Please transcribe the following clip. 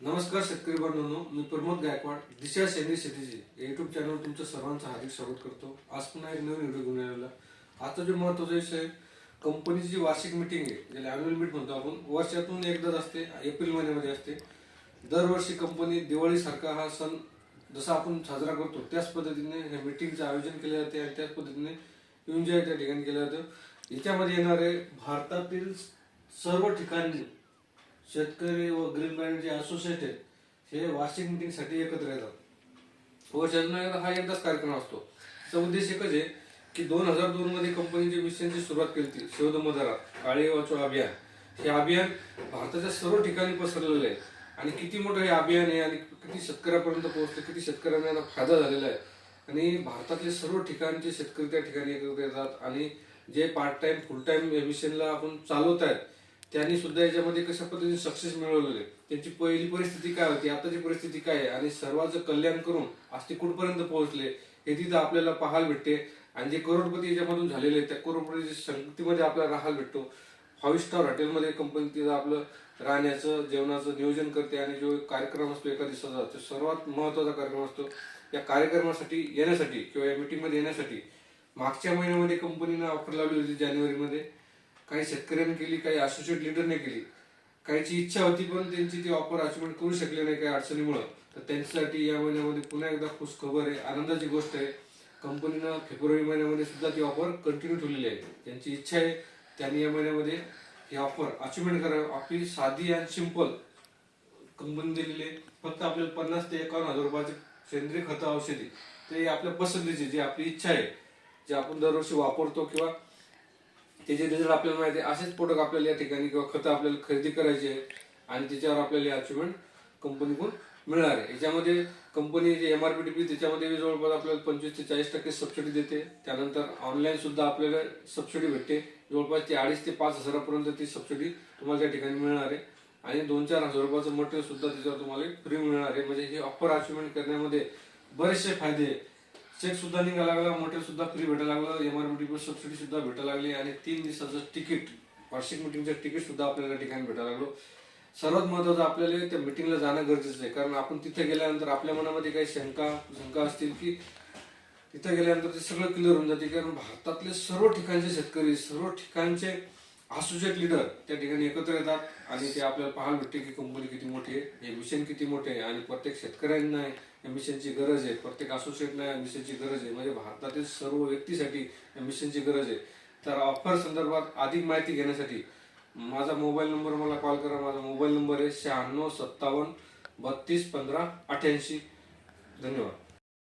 नमस्कार शेतकरी बांधवांनो मी प्रमोद गायकवाड दिशा सेंद्रिय शेतीची युट्यूब चॅनल तुमचं सर्वांचं हार्दिक स्वागत करतो. आज पुन्हा एक नवीन व्हिडिओ घेऊन आलेला आता जो महत्त्वाचा विषय आहे, कंपनीची जी वार्षिक मिटिंग आहे ज्याला अॅन्युअल मीट म्हणतो आपण वर्षातून एकदाच असते एप्रिल महिन्यामध्ये असते. दरवर्षी कंपनी दिवाळीसारखा हा सण जसा आपण साजरा करतो त्याच पद्धतीने ह्या मिटिंगचं आयोजन केलं जाते आणि त्याच पद्धतीने एन्जॉय त्या ठिकाणी केलं जातं. याच्यामध्ये येणारे भारतातील सर्व ठिकाणी शेतकरी व ग्रीन बँड जे असोसिएट आहेत हे वार्षिक मिटिंगसाठी एकत्र येतात. व एकदा हा एकदाच कार्यक्रम असतो. त्याचा उद्देश एकच आहे की दोन हजार दोन मध्ये कंपनीच्या मिशनची सुरुवात केली होती शोध काळे वाचो अभियान. हे अभियान भारताच्या सर्व ठिकाणी पसरलेलं आहे आणि किती मोठं हे अभियान आहे आणि किती शेतकऱ्यापर्यंत पोहोचतं किती शेतकऱ्यांना याचा फायदा झालेला आहे. आणि भारतातले सर्व ठिकाणचे शेतकरी त्या ठिकाणी एकत्र येतात आणि जे पार्ट टाइम फुल टाइम मिशनला आपण चालवत आहेत त्यांनी सुद्धा याच्यामध्ये कशा पद्धतीने सक्सेस मिळवलेले? त्यांची पहिली परिस्थिती काय होती? आताची परिस्थिती काय आहे? आणि सर्वांचं कल्याण करून आज ते कुठपर्यंत पोहोचले? हे तिथं आपल्याला पाहायला भेटते. आणि जे करोडपती याच्यामधून झालेले आहेत, त्या करोडपतीच्या संगतीमध्ये आपल्याला राहायला भेटतो. फाईव्ह स्टार हॉटेलमध्ये कंपनी तिथं आपलं राहण्याचं जेवणाचं नियोजन करते आणि जो कार्यक्रम असतो एका दिवसाचा तो सर्वात महत्त्वाचा कार्यक्रम असतो. या कार्यक्रमासाठी येण्यासाठी किंवा या मीटिंगमध्ये येण्यासाठी मागच्या महिन्यामध्ये कंपनीनं ऑफर लावली होती जानेवारीमध्ये. काही शेतकऱ्यांनी केली काही असोसिएट लिडरने केली. काहीची इच्छा होती पण त्यांची ती ऑफर अचिव्हमेंट करू शकली नाही काही अडचणीमुळे. तर त्यांच्यासाठी या महिन्यामध्ये पुन्हा एकदा खुश खबर आहे. आनंदाची गोष्ट आहे. कंपनीनं फेब्रुवारी महिन्यामध्ये सुद्धा ती ऑफर कंटिन्यू ठेवलेली आहे. त्यांची इच्छा आहे त्यांनी या महिन्यामध्ये ही ऑफर अचिव्हमेंट करावी. आपली साधी आणि सिंपल कंपनी दिलेली आहे. फक्त आपल्याला पन्नास ते एकावन्न हजार रुपयाचे सेंद्रिय खत औषधी ते आपल्या पसंतीची जी आपली इच्छा आहे जे आपण दरवर्षी वापरतो किंवा त्याचे रिझल्ट आपल्याला माहिती आहे असेच प्रोडक्ट आपल्याला या ठिकाणी किंवा खतं आपल्याला खरेदी करायची आहे आणि त्याच्यावर आपल्याला अचिव्हमेंट कंपनीकडून मिळणार आहे. याच्यामध्ये कंपनी जे एम आर पी डी त्याच्यामध्ये जवळपास आपल्याला पंचवीस ते चाळीस टक्के सबसिडी देते. त्यानंतर ऑनलाईन सुद्धा आपल्याला सबसिडी भेटते. जवळपास ते अडीच ते पाच हजारापर्यंत ती सबसिडी तुम्हाला त्या ठिकाणी मिळणार आहे. आणि दोन चार हजार रुपयाचं मटेरियल सुद्धा त्याच्यावर तुम्हाला फ्री मिळणार आहे. म्हणजे ही ऑफर अचिव्हमेंट करण्यामध्ये बरेचसे फायदे आहे. चेक सुद्धा निघायला लागला मटेरियल सुद्धा फ्री भेटायला लागलं एमआरपी सबसिडी सुद्धा भेटायला लागली आणि तीन दिवसाचं तिकीट वार्षिक मिटिंगचं तिकीट सुद्धा आपल्याला ठिकाणी भेटायला लागलो. सर्वात महत्वाचं आपल्याला त्या मिटिंगला जाणं गरजेचं आहे कारण आपण तिथे गेल्यानंतर आपल्या मनामध्ये काही शंका शंका असतील की तिथे गेल्यानंतर ते सगळं क्लिअर होऊन जाते कारण भारतातले सर्व ठिकाणचे शेतकरी सर्व ठिकाणचे असोसिएट लिडर त्या ठिकाणी एकत्र येतात आणि ते आपल्याला पाहायला भेटते की कंपनी किती मोठी आहे हे मिशन किती मोठे आहे आणि प्रत्येक शेतकऱ्यांना या मिशनची गरज आहे. प्रत्येक असोसिएटला या मिशनची गरज आहे. म्हणजे भारतातील सर्व व्यक्तीसाठी या मिशनची गरज आहे. तर ऑफर संदर्भात अधिक माहिती घेण्यासाठी माझा मोबाईल नंबर मला कॉल करा. माझा मोबाईल नंबर आहे शहाण्णव सत्तावन्न बत्तीस पंधरा अठ्याऐंशी धन्यवाद.